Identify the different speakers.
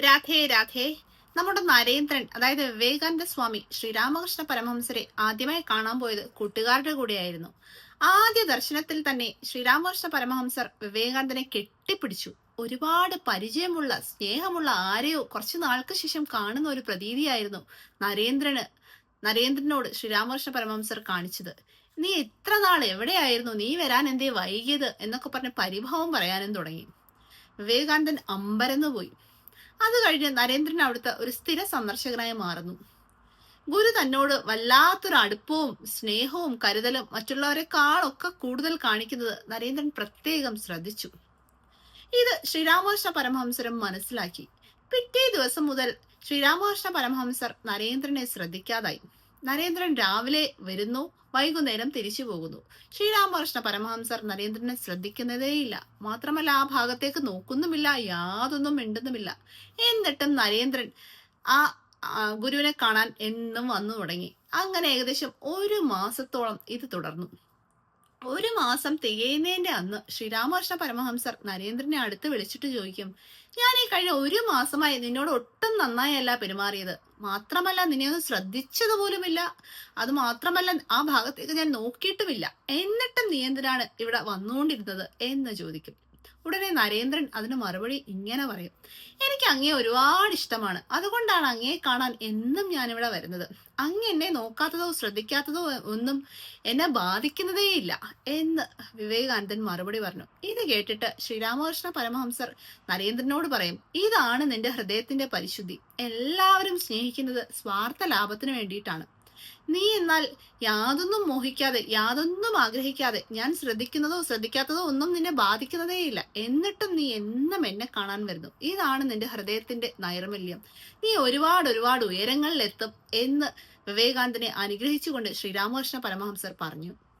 Speaker 1: രാധേ രാധേ. നമ്മുടെ നരേന്ദ്രൻ അതായത് വിവേകാനന്ദ സ്വാമി ശ്രീരാമകൃഷ്ണ പരമഹംസരെ ആദ്യമായി കാണാൻ പോയത് കൂട്ടുകാരുടെ കൂടെയായിരുന്നു. ആദ്യ ദർശനത്തിൽ തന്നെ ശ്രീരാമകൃഷ്ണ പരമഹംസർ വിവേകാനന്ദനെ കെട്ടിപ്പിടിച്ചു. ഒരുപാട് പരിചയമുള്ള സ്നേഹമുള്ള ആരെയോ കുറച്ചു നാൾക്ക് ശേഷം കാണുന്ന ഒരു പ്രതീതിയായിരുന്നു നരേന്ദ്രന് നരേന്ദ്രനോട് ശ്രീരാമകൃഷ്ണ പരമഹംസർ കാണിച്ചത്. നീ എത്ര നാൾ എവിടെയായിരുന്നു? നീ വരാൻ എന്തേ വൈകിയത്? എന്നൊക്കെ പറഞ്ഞ് പരിഭവം പറയാനും തുടങ്ങി. വിവേകാനന്ദൻ അമ്പരന്നു പോയി അത് കഴിഞ്ഞ് നരേന്ദ്രൻ അവിടുത്തെ ഒരു സ്ഥിര സന്ദർശകനായി മാറുന്നു. ഗുരു തന്നോട് വല്ലാത്തൊരു അടുപ്പവും സ്നേഹവും കരുതലും മറ്റുള്ളവരെക്കാളൊക്കെ കൂടുതൽ കാണിക്കുന്നത് നരേന്ദ്രൻ പ്രത്യേകം ശ്രദ്ധിച്ചു. ഇത് ശ്രീരാമകൃഷ്ണ പരമഹംസരും മനസ്സിലാക്കി. പിറ്റേ ദിവസം മുതൽ ശ്രീരാമകൃഷ്ണ പരമഹംസർ നരേന്ദ്രനെ ശ്രദ്ധിക്കാതായി. നരേന്ദ്രൻ രാവിലെ വരുന്നു വൈകുന്നേരം തിരിച്ചു പോകുന്നു. ശ്രീരാമകൃഷ്ണ പരമഹംസർ നരേന്ദ്രനെ ശ്രദ്ധിക്കുന്നതേയില്ല. മാത്രമല്ല ആ ഭാഗത്തേക്ക് നോക്കുന്നുമില്ല യാതൊന്നും മിണ്ടുന്നുമില്ല. എന്നിട്ടും നരേന്ദ്രൻ ആ ഗുരുവിനെ കാണാൻ എന്നും വന്നു തുടങ്ങി. അങ്ങനെ ഏകദേശം ഒരു മാസത്തോളം ഇത് തുടർന്നു. ഒരു മാസം തികയുന്നതിന്റെ അന്ന് ശ്രീരാമകൃഷ്ണ പരമഹംസർ നരേന്ദ്രനെ അടുത്ത് വിളിച്ചിട്ട് ചോദിക്കും ഞാൻ ഈ കഴിഞ്ഞ ഒരു മാസമായി നിന്നോട് ഒട്ടും നന്നായല്ല പെരുമാറിയത്. മാത്രമല്ല നിന്നെ ഒന്ന് ശ്രദ്ധിച്ചത് പോലുമില്ല അത് മാത്രമല്ല ആ ഭാഗത്തേക്ക് ഞാൻ നോക്കിയിട്ടുമില്ല. എന്നിട്ടും നീ എന്തിനാണ് ഇവിടെ വന്നുകൊണ്ടിരുന്നത്? എന്ന് ചോദിക്കും. ഉടനെ നരേന്ദ്രൻ അതിന് മറുപടി ഇങ്ങനെ പറയും എനിക്ക് അങ്ങേ ഒരുപാട് ഇഷ്ടമാണ്. അതുകൊണ്ടാണ് അങ്ങയെ കാണാൻ എന്നും ഞാനിവിടെ വരുന്നത്. അങ്ങ് എന്നെ നോക്കാത്തതോ ശ്രദ്ധിക്കാത്തതോ ഒന്നും എന്നെ ബാധിക്കുന്നതേയില്ല എന്ന് വിവേകാനന്ദൻ മറുപടി പറഞ്ഞു. ഇത് കേട്ടിട്ട് ശ്രീരാമകൃഷ്ണ പരമഹംസർ നരേന്ദ്രനോട് പറയും ഇതാണ് നിന്റെ ഹൃദയത്തിന്റെ പരിശുദ്ധി. എല്ലാവരും സ്നേഹിക്കുന്നത് സ്വാർത്ഥ ലാഭത്തിന് വേണ്ടിയിട്ടാണ്. നീ എന്നാൽ യാതൊന്നും മോഹിക്കാതെ യാതൊന്നും ആഗ്രഹിക്കാതെ ഞാൻ ശ്രദ്ധിക്കുന്നതോ ശ്രദ്ധിക്കാത്തതോ ഒന്നും നിന്നെ ബാധിക്കുന്നതേയില്ല എന്നിട്ടും നീ എന്നും എന്നെ കാണാൻ വരുന്നു. ഇതാണ് നിന്റെ ഹൃദയത്തിന്റെ നൈർമല്യം. നീ ഒരുപാട് ഒരുപാട് ഉയരങ്ങളിലെത്തും എന്ന് വിവേകാനന്ദനെ അനുഗ്രഹിച്ചുകൊണ്ട് ശ്രീരാമകൃഷ്ണ പരമഹംസർ പറഞ്ഞു.